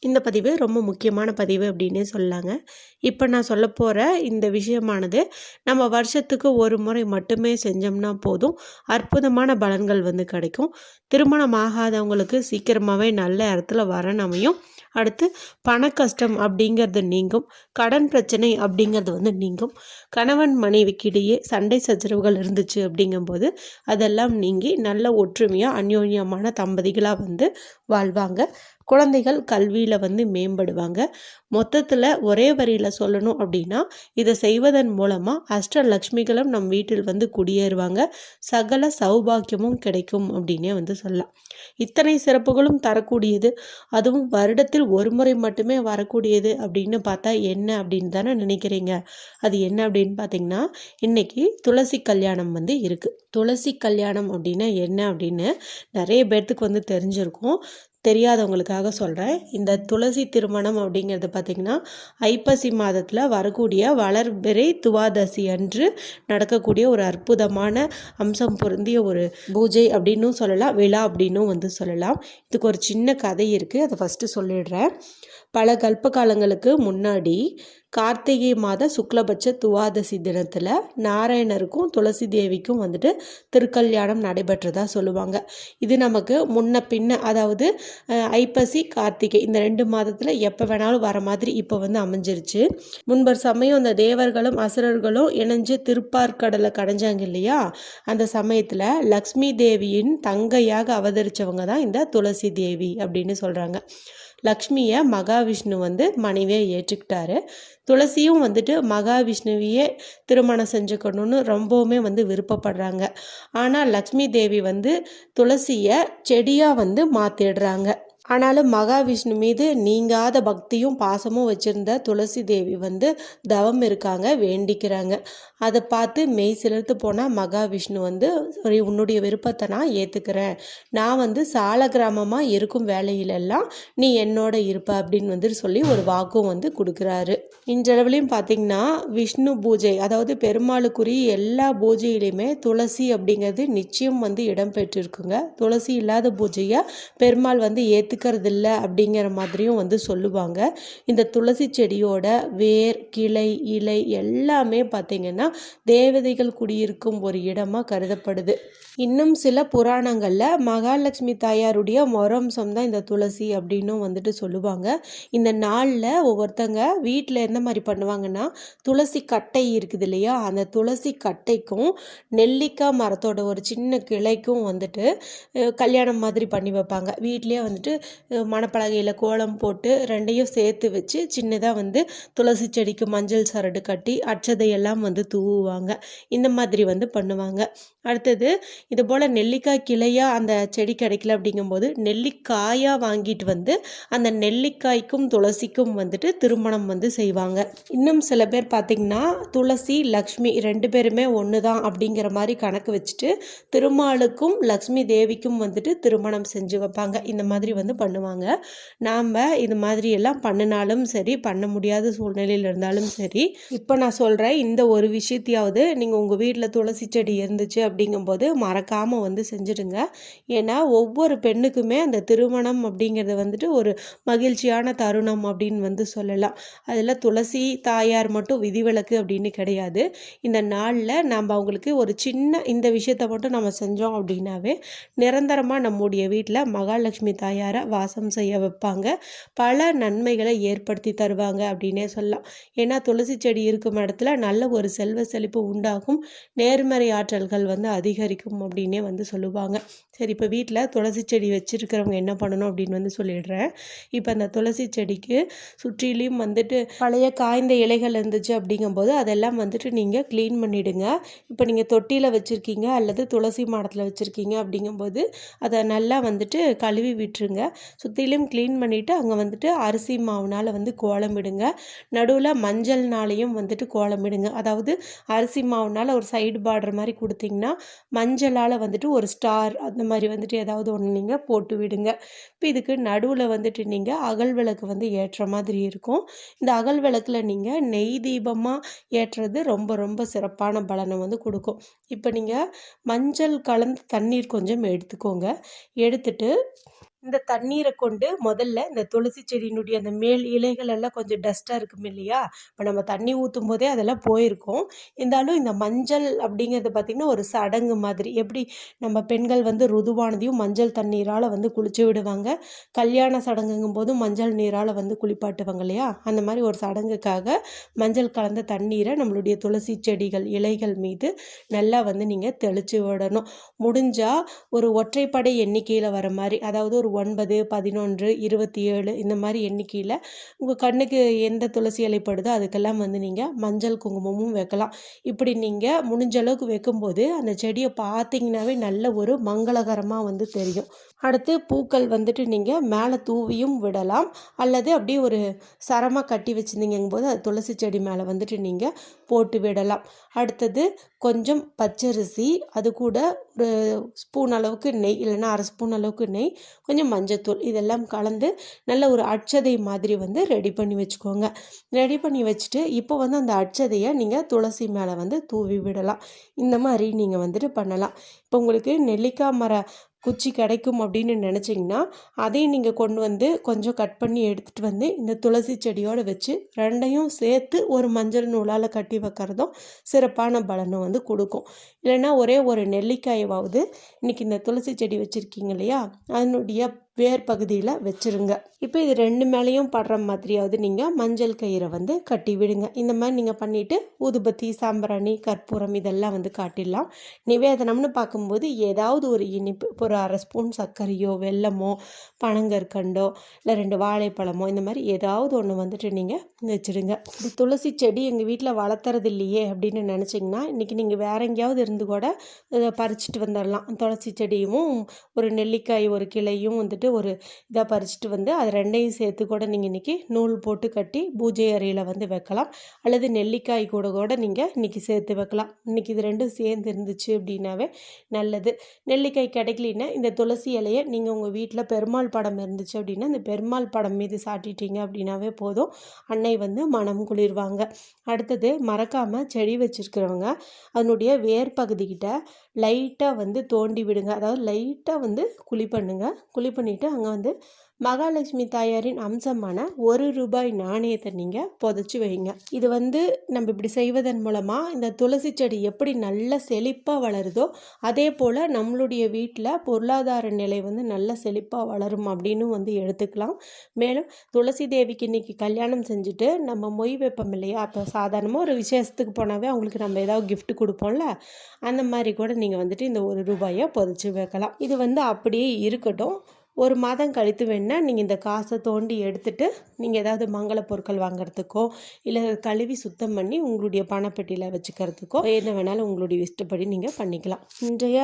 இந்த பதிவு ரொம்ப முக்கியமான பதிவு அப்படின்னே சொல்லாங்க. இப்போ நான் சொல்ல போகிற இந்த விஷயமானது நம்ம வருஷத்துக்கு ஒரு முறை மட்டுமே செஞ்சோம்னா போதும். அற்புதமான பலன்கள் வந்து கிடைக்கும். திருமணம் ஆகாதவங்களுக்கு சீக்கிரமாகவே நல்ல இடத்துல வரன் அமையும். அடுத்து பண கஷ்டம் அப்படிங்கிறது நீங்கும். கடன் பிரச்சனை அப்படிங்கிறது வந்து நீங்கும். கணவன் மனைவிக்கிடையே சண்டை சச்சரவுகள் இருந்துச்சு அப்படிங்கும்போது அதெல்லாம் நீங்கி நல்ல ஒற்றுமையாக அந்யோன்யமான தம்பதிகளாக வந்து வாழ்வாங்க. குழந்தைகள் கல்வியில் வந்து மேம்படுவாங்க. மொத்தத்தில் ஒரே வரியில் சொல்லணும் அப்படின்னா இதை செய்வதன் மூலமாக அஷ்டலக்ஷ்மிகளும் நம் வீட்டில் வந்து குடியேறுவாங்க. சகல சௌபாக்கியமும் கிடைக்கும் அப்படின்னே வந்து சொல்லலாம். இத்தனை சிறப்புகளும் தரக்கூடியது. அதுவும் வருடத்தில் ஒரு முறை மட்டுமே வரக்கூடியது அப்படின்னு பார்த்தா என்ன அப்படின்னு தானே நினைக்கிறீங்க? அது என்ன அப்படின்னு பார்த்தீங்கன்னா இன்னைக்கு துளசி கல்யாணம் வந்து இருக்குது துளசி கல்யாணம் அப்படின்னா என்ன அப்படின்னு நிறைய பேர்த்துக்கு வந்து தெரிஞ்சிருக்கும். தெரியாதவங்களுக்காக சொல்கிறேன் இந்த துளசி திருமணம் அப்படிங்கிறது பார்த்திங்கன்னா ஐப்பசி மாதத்தில் வரக்கூடிய வளர்பிறை துவாதசி அன்று நடக்கக்கூடிய ஒரு அற்புதமான அம்சம் பொருந்திய ஒரு பூஜை அப்படின்னும் சொல்லலாம். விழா அப்படின்னும் வந்து சொல்லலாம். இதுக்கு ஒரு சின்ன கதை இருக்குது அதை ஃபஸ்ட்டு சொல்லிடுறேன். பல கல்ப காலங்களுக்கு முன்னாடி கார்த்திகை மாத சுக்லபட்ச துவாதசி தினத்தில் நாராயணருக்கும் துளசி தேவிக்கும் வந்துட்டு திருக்கல்யாணம் நடைபெற்றதாக சொல்லுவாங்க. இது நமக்கு முன்ன பின்ன அதாவது ஐப்பசி கார்த்திகை இந்த ரெண்டு மாதத்தில் எப்போ வேணாலும் வர மாதிரி இப்போ வந்து அமைஞ்சிருச்சு. முன்பர் சமயம் அந்த தேவர்களும் அசுரர்களும் இணைஞ்சு திருப்பார்கடலை கடைஞ்சாங்க இல்லையா? அந்த சமயத்தில் லக்ஷ்மி தேவியின் தங்கையாக அவதரித்தவங்க தான் இந்த துளசி தேவி அப்படின்னு சொல்கிறாங்க லக்ஷ்மியை மகாவிஷ்ணு வந்து மனைவியை ஏற்றுக்கிட்டாரு. துளசியும் வந்துட்டு மகாவிஷ்ணுவையே திருமணம் செஞ்சுக்கணும்னு ரொம்பவுமே வந்து விருப்பப்படுறாங்க. ஆனால் லக்ஷ்மி தேவி வந்து துளசியை செடியாக வந்து மாற்றிடுறாங்க ஆனாலும் மகாவிஷ்ணு மீது நீங்காத பக்தியும் பாசமும் வச்சிருந்த துளசி தேவி வந்து தவம் இருக்காங்க வேண்டிக்கிறாங்க. அதை பார்த்து மெய் சிலிர்த்து போனால் மகாவிஷ்ணு வந்து சரி உன்னுடைய விருப்பத்தை நான் ஏற்றுக்கிறேன் நான் வந்து சால கிராமமாக இருக்கும் வேலையிலெல்லாம் நீ என்னோட இருப்ப அப்படின்னு வந்து சொல்லி ஒரு வாக்கும் வந்து கொடுக்குறாரு. இன்றளவுலையும் பார்த்திங்கன்னா விஷ்ணு பூஜை அதாவது பெருமாளுக்குரிய எல்லா பூஜையிலையுமே துளசி அப்படிங்கிறது நிச்சயம் வந்து இடம்பெற்றிருக்குங்க துளசி இல்லாத பூஜையை பெருமாள் வந்து ஏற்று எடுத்துக்கிறது இல்லை அப்படிங்கிற மாதிரியும் வந்து சொல்லுவாங்க. இந்த துளசி செடியோட வேர் கிளை இலை எல்லாமே பார்த்திங்கன்னா தேவதைகள் குடியிருக்கும் ஒரு இடமாக கருதப்படுது. இன்னும் சில புராணங்களில் மகாலட்சுமி தாயாருடைய மொரம்சம் தான் இந்த துளசி அப்படின்னும் வந்துட்டு சொல்லுவாங்க. இந்த நாளில் ஒவ்வொருத்தங்க வீட்டில் என்ன மாதிரி பண்ணுவாங்கன்னா துளசி கட்டை இருக்குது இல்லையா? அந்த துளசி கட்டைக்கும் நெல்லிக்காய் மரத்தோட ஒரு சின்ன கிளைக்கும் வந்துட்டு கல்யாணம் மாதிரி பண்ணி வைப்பாங்க. வீட்லேயே வந்துட்டு மணப்பலகையில் கோலம் போட்டு ரெண்டையும் சேர்த்து வச்சு சின்னதாக வந்து துளசி செடிக்கு மஞ்சள் சரடு கட்டி அச்சதையெல்லாம் வந்து தூவுவாங்க. இந்த மாதிரி வந்து பண்ணுவாங்க. அடுத்தது இது போல் நெல்லிக்காய் கிளையாக அந்த செடி கிடைக்கல அப்படிங்கும்போது நெல்லிக்காயாக வாங்கிட்டு வந்து அந்த நெல்லிக்காய்க்கும் துளசிக்கும் வந்துட்டு திருமணம் வந்து செய்வாங்க. இன்னும் சில பேர் பார்த்திங்கன்னா துளசி லக்ஷ்மி ரெண்டு பேருமே ஒன்று தான் அப்படிங்கிற மாதிரி கணக்கு வச்சுட்டு திருமாலுக்கும் லக்ஷ்மி தேவிக்கும் வந்துட்டு திருமணம் செஞ்சு வைப்பாங்க. இந்த மாதிரி வந்து பண்ணுவாங்க. நாம் இது மாதிரி எல்லாம் பண்ணினாலும் சரி பண்ண முடியாத சூழ்நிலையில் இருந்தாலும் சரி இப்போ நான் சொல்கிறேன் இந்த ஒரு விஷயத்தையாவது நீங்கள் உங்கள் வீட்டில் துளசி செடி இருந்துச்சு அப்படிங்கும்போது மறக்காமல் வந்து செஞ்சுடுங்க. ஏன்னா ஒவ்வொரு பெண்ணுக்குமே அந்த திருமணம் அப்படிங்கிறது வந்துட்டு ஒரு மகிழ்ச்சியான தருணம் அப்படின்னு வந்து சொல்லலாம். அதில் துளசி தாயார் மட்டும் விதிவிலக்கு அப்படின்னு கிடையாது. இந்த நாளில் நம்ம அவங்களுக்கு ஒரு சின்ன இந்த விஷயத்தை மட்டும் நம்ம செஞ்சோம் அப்படின்னாவே நிரந்தரமாக நம்முடைய வீட்டில் மகாலட்சுமி தாயாரை வாசம் செய்ய வைப்பாங்க. பல நன்மைகளை ஏற்படுத்தி தருவாங்க அப்படின்னே சொல்லலாம். ஏன்னா துளசி செடி இருக்கும் இடத்துல நல்ல ஒரு செல்வ செழிப்பு உண்டாகும். நேர்மறை ஆற்றல்கள் வந்து அதிகரிக்கும் அப்படின்னே வந்து சொல்லுவாங்க. சரி இப்போ வீட்டில் துளசி செடி வச்சுருக்கிறவங்க என்ன பண்ணணும் அப்படின்னு வந்து சொல்லிடுறேன். இப்போ அந்த துளசி செடிக்கு சுற்றிலையும் வந்துட்டு பழைய காய்ந்த இலைகள் இருந்துச்சு அப்படிங்கும்போது அதெல்லாம் வந்துட்டு நீங்கள் க்ளீன் பண்ணிவிடுங்க இப்போ நீங்கள் தொட்டியில் வச்சுருக்கீங்க அல்லது துளசி மாடத்தில் வச்சுருக்கீங்க அப்படிங்கும்போது அதை நல்லா வந்துட்டு கழுவி விட்டுருங்க. சுற்றிலும் க்ளீன் பண்ணிவிட்டு அங்கே வந்துட்டு அரிசி மாவுனால் வந்து கோலமிடுங்க நடுவில் மஞ்சள்னாலையும் வந்துட்டு கோலமிடுங்க அதாவது அரிசி மாவுனால் ஒரு சைடு பார்டர் மாதிரி கொடுத்திங்கன்னா மஞ்சளால் வந்துட்டு ஒரு ஸ்டார் அந்த மாதிரி வந்துட்டு ஏதாவது ஒன்று நீங்கள் போட்டு விடுங்க. இப்போ இதுக்கு நடுவில் வந்துட்டு நீங்கள் அகல் விளக்கு வந்து ஏற்ற மாதிரி இருக்கும். இந்த அகல் விளக்கில் நீங்கள் நெய் தீபமாக ஏற்றுறது ரொம்ப ரொம்ப சிறப்பான பலனை வந்து கொடுக்கும். இப்போ நீங்கள் மஞ்சள் கலந்து தண்ணீர் கொஞ்சம் எடுத்துக்கோங்க. எடுத்துட்டு இந்த தண்ணீரை கொண்டு முதல்ல இந்த துளசி செடியினுடைய அந்த மேல் இலைகள் எல்லாம் கொஞ்சம் டஸ்ட்டாக இருக்கும் இல்லையா? இப்போ நம்ம தண்ணி ஊற்றும் போதே அதெல்லாம் போயிருக்கோம். இருந்தாலும் இந்த மஞ்சள் அப்படிங்கிறது பார்த்திங்கன்னா ஒரு சடங்கு மாதிரி. எப்படி நம்ம பெண்கள் வந்து ருதுவானதையும் மஞ்சள் தண்ணீரால் வந்து குளிச்சு விடுவாங்க. கல்யாண சடங்குங்கும் போது மஞ்சள் நீரால் வந்து குளிப்பாட்டுவாங்க இல்லையா? அந்த மாதிரி ஒரு சடங்குக்காக மஞ்சள் கலந்த தண்ணீரை நம்மளுடைய துளசி செடிகள் இலைகள் மீது நல்லா வந்து நீங்கள் தெளித்து விடணும். முடிஞ்சால் ஒரு ஒற்றைப்படை எண்ணிக்கையில் வர மாதிரி அதாவது ஒரு ஒன்பது பதினொன்று இருபத்தி ஏழு இந்த மாதிரி எண்ணிக்கையில் உங்கள் கண்ணுக்கு எந்த துளசி இலைப்படுதோ அதுக்கெல்லாம் வந்து நீங்கள் மஞ்சள் குங்குமமும் வைக்கலாம். இப்படி நீங்கள் முடிஞ்ச அளவுக்கு வைக்கும்போது அந்த செடியை பார்த்தீங்கன்னாவே நல்ல ஒரு மங்களகரமாக வந்து தெரியும். அடுத்து பூக்கள் வந்துட்டு நீங்கள் மேலே தூவியும் விடலாம். அல்லது அப்படியே ஒரு சரமாக கட்டி வச்சுருந்தீங்கும் போது அது துளசி செடி மேலே வந்துட்டு நீங்கள் போட்டு விடலாம். அடுத்தது கொஞ்சம் பச்சரிசி அது கூட ஒரு ஸ்பூன் அளவுக்கு நெய் இல்லைன்னா அரை ஸ்பூன் அளவுக்கு நெய் கொஞ்சம் மஞ்சத்தூள் இதெல்லாம் கலந்து நல்ல ஒரு அட்சதை மாதிரி வந்து ரெடி பண்ணி வச்சுக்கோங்க. ரெடி பண்ணி வச்சுட்டு இப்போ வந்து அந்த அட்சதையை நீங்கள் துளசி மேலே வந்து தூவி விடலாம். இந்த மாதிரி நீங்கள் வந்துட்டு பண்ணலாம். இப்போ உங்களுக்கு நெல்லிக்காய் மர குச்சி கிடைக்கும் அப்படின்னு நினச்சிங்கன்னா அதையும் நீங்கள் கொண்டு வந்து கொஞ்சம் கட் பண்ணி எடுத்துகிட்டு வந்து இந்த துளசி செடியோடு வச்சு ரெண்டையும் சேர்த்து ஒரு மஞ்சள் நூலால் கட்டி வைக்கிறதும் சிறப்பான பலனை வந்து கொடுக்கும். இல்லைன்னா ஒரே ஒரு நெல்லிக்காயவாவது இன்றைக்கி இந்த துளசி செடி வச்சுருக்கீங்க இல்லையா? அதனுடைய வேர் பகுதியில் வச்சுருங்க. இப்போ இது ரெண்டு மேலேயும் படுற மாதிரியாவது நீங்கள் மஞ்சள் கயிறை வந்து கட்டி விடுங்க. இந்த மாதிரி நீங்கள் பண்ணிவிட்டு ஊதுபத்தி சாம்பிராணி கற்பூரம் இதெல்லாம் வந்து காட்டிடலாம். நிவேதனம்னு பார்க்கும்போது ஏதாவது ஒரு இனிப்பு ஒரு அரை ஸ்பூன் சர்க்கரையோ வெல்லமோ பனங்கற்கண்டோ இல்லை ரெண்டு வாழைப்பழமோ இந்த மாதிரி ஏதாவது ஒன்று வந்துட்டு நீங்கள் வச்சுடுங்க. இது துளசி செடி எங்கள் வீட்டில் வளர்த்துறது இல்லையே அப்படின்னு நினச்சிங்கன்னா இன்றைக்கி நீங்கள் வேற எங்கேயாவது இருந்து கூட பறிச்சுட்டு வந்துடலாம் துளசி செடியும் ஒரு நெல்லிக்காய் ஒரு கிளையும் வந்துட்டு ஒரு இதாக பறிச்சுட்டு வந்து அது ரெண்டையும் சேர்த்து கூட நீங்கள் இன்றைக்கி நூல் போட்டு கட்டி பூஜை அறையில் வந்து வைக்கலாம். அல்லது நெல்லிக்காய் கூட கூட நீங்கள் இன்றைக்கி சேர்த்து வைக்கலாம். இன்றைக்கி இது ரெண்டும் சேர்ந்து இருந்துச்சு அப்படின்னாவே நல்லது. நெல்லிக்காய் கிடைக்கலன்னா இந்த துளசி இலையை நீங்கள் உங்கள் வீட்டில் பெருமாள் படம் இருந்துச்சு அப்படின்னா இந்த பெருமாள் படம் மீது சாட்டிட்டீங்க அப்படின்னாவே போதும். அன்னை வந்து மனம் குளிர்வாங்க. அடுத்தது மறக்காமல் செடி வச்சுருக்கிறவங்க அதனுடைய வேர்ப்ப பகுதிக்கிட்ட லைட்டாக வந்து தோண்டி விடுங்க. அதாவது லைட்டாக வந்து குழி பண்ணுங்கள் குழி பண்ணிவிட்டு அங்கே வந்து மகாலட்சுமி தாயாரின் அம்சமான ஒரு ரூபாய் நாணயத்தை நீங்கள் புதைச்சி வைங்க. இது வந்து நம்ம இப்படி செய்வதன் மூலமாக இந்த துளசி செடி எப்படி நல்ல செழிப்பாக வளருதோ அதே போல் நம்மளுடைய வீட்டில் பொருளாதார நிலை வந்து நல்ல செழிப்பாக வளரும் அப்படின்னு வந்து எடுத்துக்கலாம். மேலும் துளசி தேவிக்கு இன்றைக்கி கல்யாணம் செஞ்சுட்டு நம்ம மொய் வைப்போம் இல்லையா? அப்போ சாதாரணமாக ஒரு விசேஷத்துக்கு போனாவே அவங்களுக்கு நம்ம ஏதாவது கிஃப்ட் கொடுப்போம்ல? அந்த மாதிரி கூட நீங்கள் வந்துட்டு இந்த ஒரு ரூபாயை புதைச்சி வைக்கலாம். இது வந்து அப்படியே இருக்கட்டும். ஒரு மாதம் கழித்து வேணால் நீங்கள் இந்த காசை தோண்டி எடுத்துட்டு நீங்கள் ஏதாவது மங்கள பொருட்கள் வாங்குறதுக்கோ இல்லை கழுவி சுத்தம் பண்ணி உங்களுடைய பணப்பெட்டியில் வச்சுக்கிறதுக்கோ என்ன வேணாலும் உங்களுடைய இஷ்டப்படி நீங்கள் பண்ணிக்கலாம். இன்றைய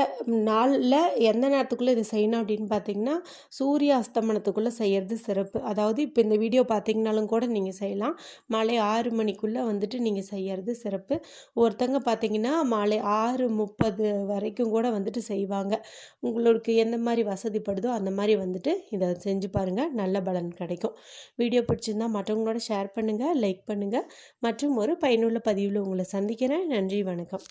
நாளில் எந்த நேரத்துக்குள்ளே இதை செய்யணும் அப்படின்னு பார்த்தீங்கன்னா சூரிய அஸ்தமனத்துக்குள்ளே செய்கிறது சிறப்பு. அதாவது இப்போ இந்த வீடியோ பார்த்தீங்கனாலும் கூட நீங்கள் செய்யலாம். மாலை ஆறு மணிக்குள்ளே வந்துட்டு நீங்கள் செய்கிறது சிறப்பு. ஒருத்தங்க பார்த்தீங்கன்னா மாலை ஆறு முப்பது வரைக்கும் கூட வந்துட்டு செய்வாங்க. உங்களுக்கு எந்த மாதிரி வசதிப்படுதோ அந்த மாதிரி வந்துட்டு இதை செஞ்சு பாருங்கள் நல்ல பலன் கிடைக்கும். வீடியோ பிடிச்சிருந்தா மற்றவங்களோட ஷேர் பண்ணுங்கள் லைக் பண்ணுங்கள் மற்றும் ஒரு பயனுள்ள பதிவில் உங்களை சந்திக்கிறேன். நன்றி வணக்கம்.